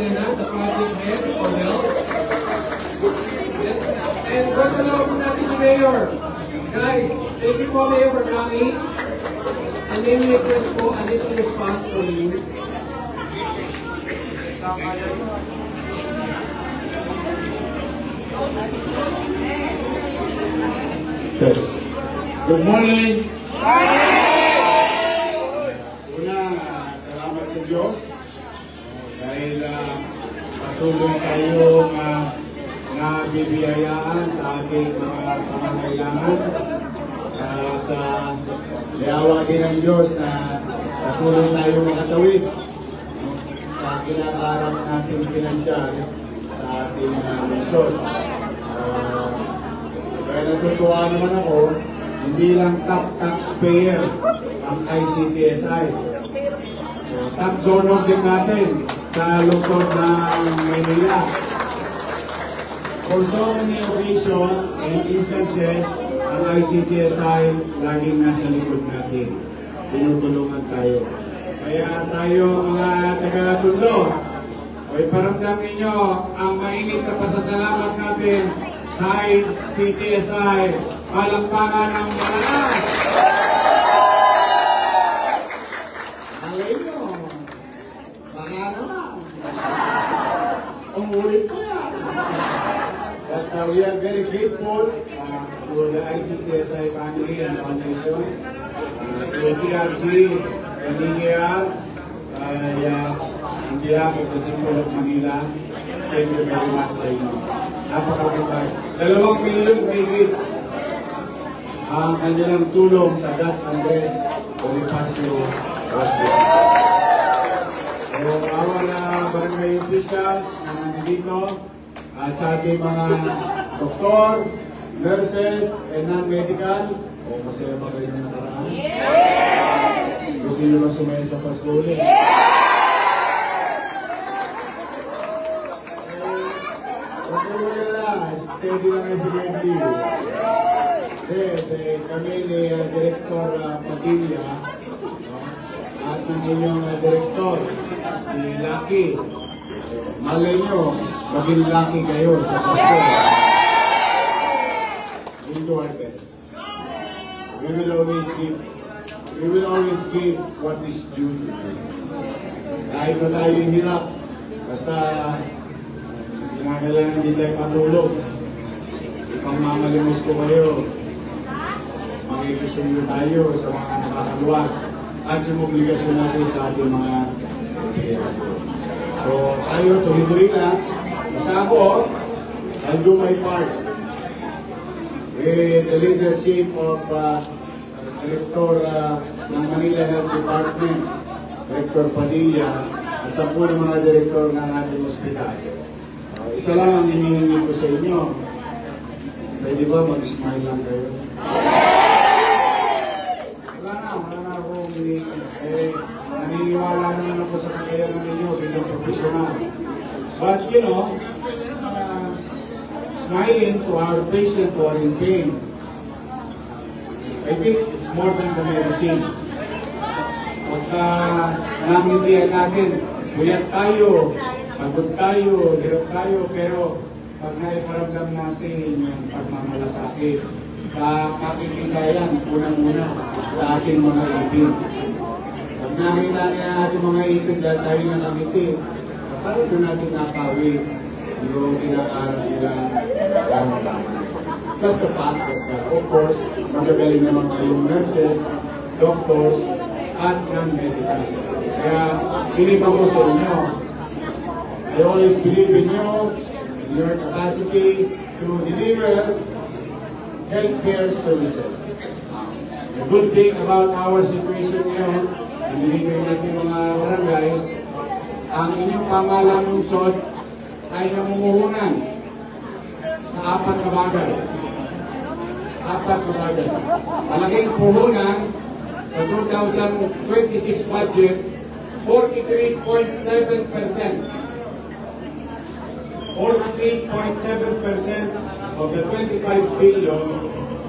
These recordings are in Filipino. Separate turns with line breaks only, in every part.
Arcena, the Project Head for Health. And welcome naman po natin si Mayor. Guys, thank you po Mayor for coming. And then request po a little response from you.
Yes. Good morning. Una, salamat sa Diyos dahil uh, patuloy kayong uh, nabibiyayaan sa ating mga pangangailangan at uh, yawa din ng Diyos na patuloy tayong makatawid sa kinakaharap nating pinansyal sa ating uh, lungsod. Uh, kaya natutuwa naman ako, hindi lang top taxpayer ang ICTSI. So, top donor din natin sa lungsod ng Maynila. For so many occasions and instances, ang ICTSI laging nasa likod natin. Tinutulungan tayo. Kaya tayo mga taga-tundo, O iparamdam ninyo ang mainit na pasasalamat natin sa CTSI. Palakpakan ng malakas! Alay nyo! Baka naman! Umulit pa yan! But uh, we are very grateful uh, to the ICTSI family and foundation, uh, to CRG, the DDR, uh, yeah, in behalf of the people of Manila, thank you very much sa inyo. Napakaganda. Dalawang milyon higit ang kanilang tulong sa Dat Andres Bonifacio Hospital. So, our uh, barangay officials na nandito at sa ating mga doktor, nurses, and non-medical, o masaya ba kayo na nakaraan? Yes! Gusto nyo ba sumaya sa Pasko ulit? Na steady lang kayo si Wendy. Eh, eh, kami ni uh, Director uh, Padilla, no? at ng inyong uh, Director, si Lucky. Malay nyo, maging lucky kayo sa Pasko. We'll do our best. We will always give, we will always give what is due to you. Kahit na tayo hirap, basta kinakailangan din tayo patulog. Ipangmamalimos ko kayo. Makikisuyo tayo sa mga nakakaluwag at yung obligasyon natin sa ating mga kapatid. So, tayo, tuloy-tuloy lang. Basta ako, I'll do my part. With the leadership of uh, Director uh, ng Manila Health Department, Director Padilla, at sa po ng mga direktor ng ating ospital. Uh, isa lang ang hinihingi ko sa inyo. Pwede ba mag-smile lang kayo? Wala na, wala na ako hinihingi. Eh, naniniwala naman ako sa kakayanan ninyo bilang profesional. But you know, uh, smiling to our patient who are in pain, I think it's more than the medicine. Pagka namindihan natin, buyat tayo, pagod tayo, hirap tayo, pero pag naiparamdam natin yung pagmamalasakit, sa makikita yan, unang-una, sa ating mga ipin. Nakita niya ang ating mga ipin dahil tayo nakangiti, paano doon natin napawi yung kinakaroon nilang karamdaman. Plus the fact that, uh, of course, magagaling naman kayong nurses, doctors, at non-medical. Kaya, pinipang ko sa inyo. I always believe in you, in your capacity to deliver healthcare services. The good thing about our situation ngayon, binibigay natin mga barangay, ang inyong pamalang lungsod ay namumuhunan sa apat na bagay. Apat na bagay. Malaking puhunan sa 2026 budget, 43.7%. 43.7% of the 25 billion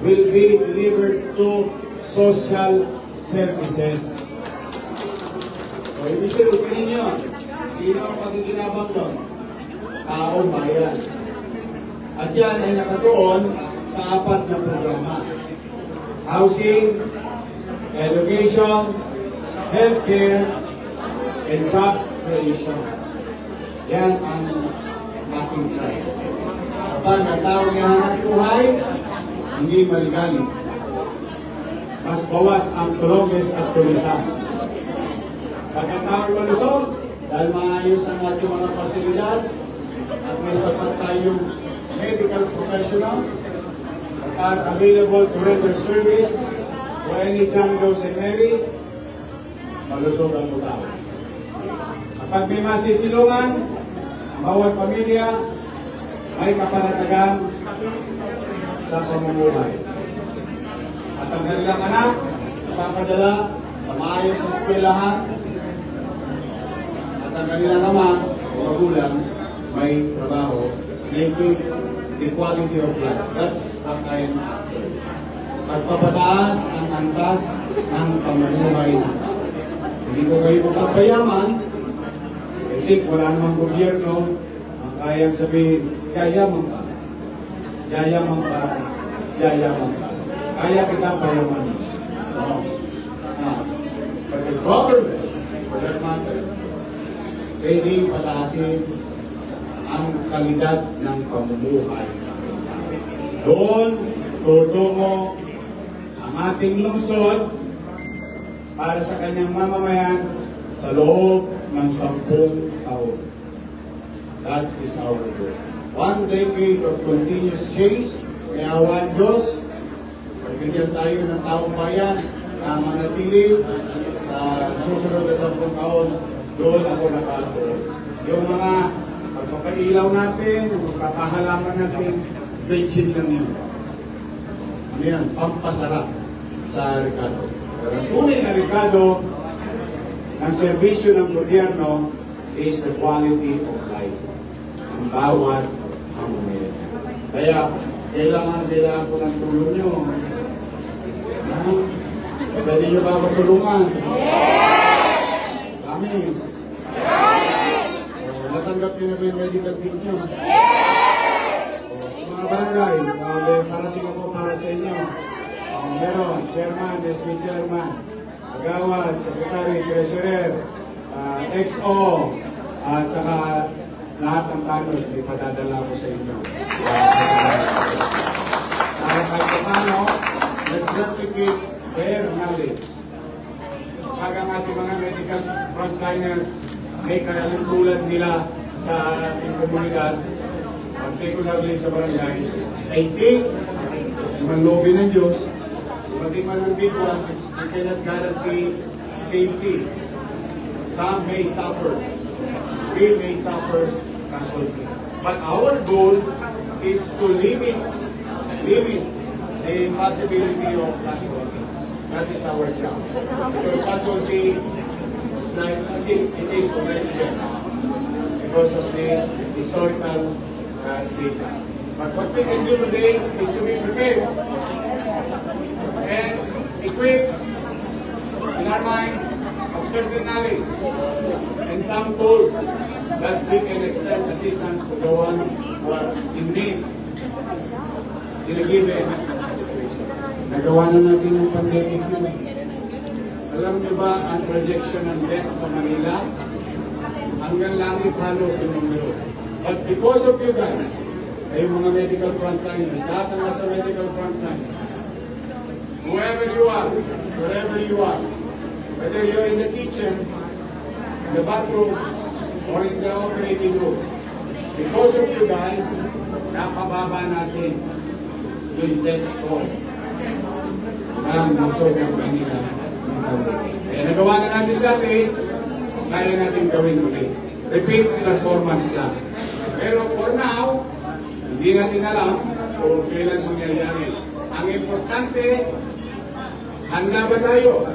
will be delivered to social services. So, ibig sabihin ninyo, sino ang magiginabang doon? Taong bayan. At yan ay nakatuon sa apat na programa. Housing, education, healthcare, and job creation. Yan ang ating trust. Kapag ang taong hanap buhay, hindi maligalig. Mas bawas ang tuloges at tulisan. Pag ang taong malusog, dahil maayos ang ating mga pasilidad, at may sapat tayong medical professionals are available to render service to any John and Mary, malusog ang tao. Kapag may masisilungan, bawat pamilya may kapanatagan sa pamumuhay. At ang kanilang anak, napapadala sa maayos na eskwelahan, ang kanilang ama o magulang may trabaho, making equality of life. That's what I'm after. Pagpapataas ang antas ng pamumuhay natin. Hindi ko kayo magpapayaman, I think wala namang gobyerno ang kayang sabihin, yayaman ka. Yayaman ka. Yayaman ka. Kaya kita payaman. No. Ah, but the matter, pwedeng pataasin ang kalidad ng pamumuhay. Doon, tutungo ang ating lungsod para sa kanyang mamamayan sa loob ng sampung taon. That is our goal. One decade of continuous change, may awan Diyos, pagbigyan tayo ng taong bayan na manatili sa susunod na sampung taon, doon ako nakatuon. Yung mga pagpapailaw natin, yung pagpapahalaman natin, bensin lang yun. Ano yan? Pampasarap sa Ricardo. Pero ang tunay na Ricardo, ang serbisyo ng gobyerno is the quality of life. Ang bawat mamamayan. Kaya, kailangan, kailangan ko ng tulong nyo. Pwede nyo ba ako tulungan? Yes! Yes! So, natanggap nyo na ba yung medical nyo? Yes! mga barangay, uh, may parating ako para sa inyo. Uh, meron, chairman, SB chairman, agawad, secretary, treasurer, uh, XO, at saka lahat ng panos, may padadala ko sa inyo. Para kahit paano, let's replicate their knowledge. Pag ang ating mga medical frontliners may kalalungkulan nila sa ating komunidad, particularly sa barangay, I think, ang lobi ng Diyos, maging man one, it's, we cannot guarantee safety. Some may suffer. We may suffer casualty. But our goal is to limit, limit the possibility of casualty. That is our job. Because casualty is like, as in, it is already there because of the historical uh, data. But what we can do today is to be prepared and equipped in our mind of certain knowledge and some tools that we can extend assistance to the one who are in need in a given. Nagawa na natin yung pandemic na eh. Alam niyo ba ang projection ng death sa Manila? Hanggang langit halos yung numero. But because of you guys, kayong mga medical frontliners, lahat ng nasa medical frontliners, whoever you are, wherever you are, whether you're in the kitchen, in the bathroom, or in the operating room, because of you guys, napababa natin yung death toll ng lungsod ng Manila ng pandemic. Kaya nagawa na natin dati, kaya natin gawin ulit. Repeat performance lang. Pero for now, hindi natin alam kung kailan mangyayari. Ang importante, handa ba tayo?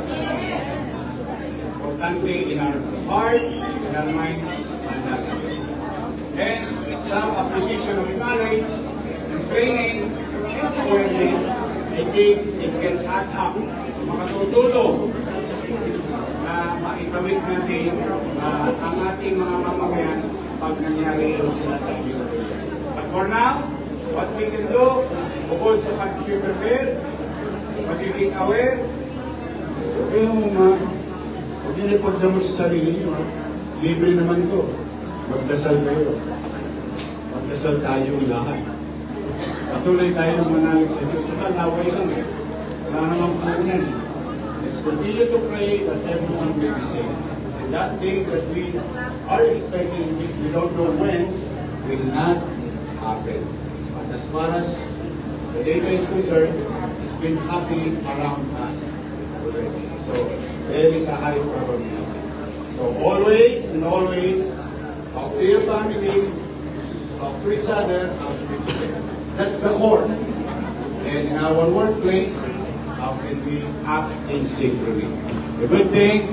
Importante in our heart, in our mind, handa tayo. And some acquisition of knowledge and training and awareness, I think it can add up. Makatutulong na maitawid natin uh, ang ating mga mamamayan pag nangyari yung sinasabi ko. But for now, what we can do, bukod sa pag-prepare, magiging aware, yung uh, huwag niyo na ipagdamo sa sarili niyo. ha? Libre naman to. Magdasal kayo. Magdasal tayong lahat. Patuloy tayong manalig sa Diyos. Ito, laway lang eh. Wala naman po yan. Let's continue to pray that everyone will be saved. And that day that we are expecting, which we don't know when, will not happen. But as far as the data is concerned, it's been happening around us already. So there is a high probability. So always and always, to your family, to each other, be prepared. That's the core. And in our workplace, how can we act in synchrony? The good thing,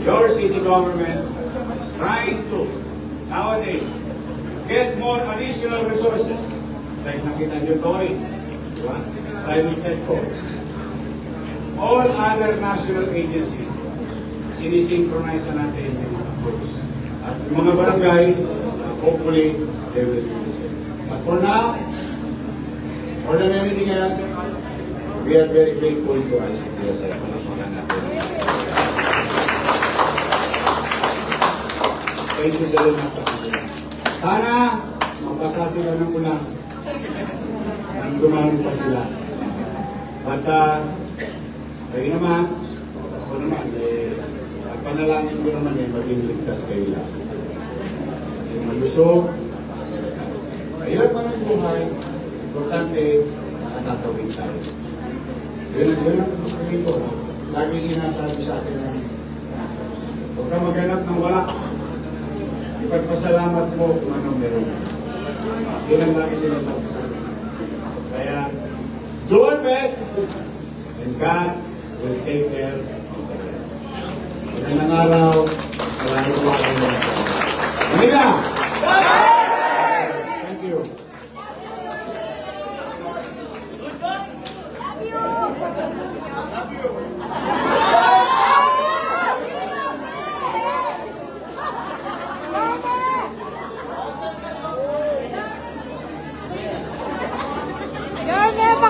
your city government is trying to, nowadays, get more additional resources. Like nakita nyo toys, di private sector. All other national agencies, sinisynchronize na natin yung mga. At yung mga barangay, hopefully, they will do the. But for now, more than anything else, we are very grateful to ICTSI. Palakpakan natin. Thank you very much sa. Sana, mabasa sila ng ulang. Nang dumami pa sila. At uh, kayo naman, ako naman, eh, ang panalangin ko naman eh, maging ligtas kayo lang. Yung malusog, ligtas. Mahirap man buhay, importante, nakatatawin tayo. Yun ang yun ang pagkakalin ko. Lagi sinasabi sa akin na, huwag ka maghanap ng wala. Ipagpasalamat mo kung anong meron. Yan ang lagi sinasabi sa akin. Kaya, do our best, and God will take care of the rest. Magandang araw, maraming po kayo. Manila! Thank you.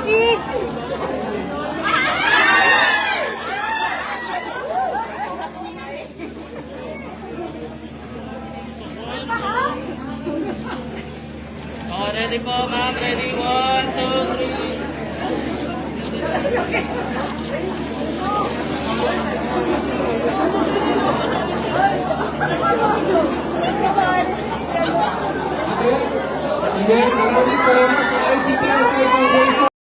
Pakit!
Oh, ready po, ma'am. Ready? One, two, three.
Then, maraming salamat sa ICTSI Foundation.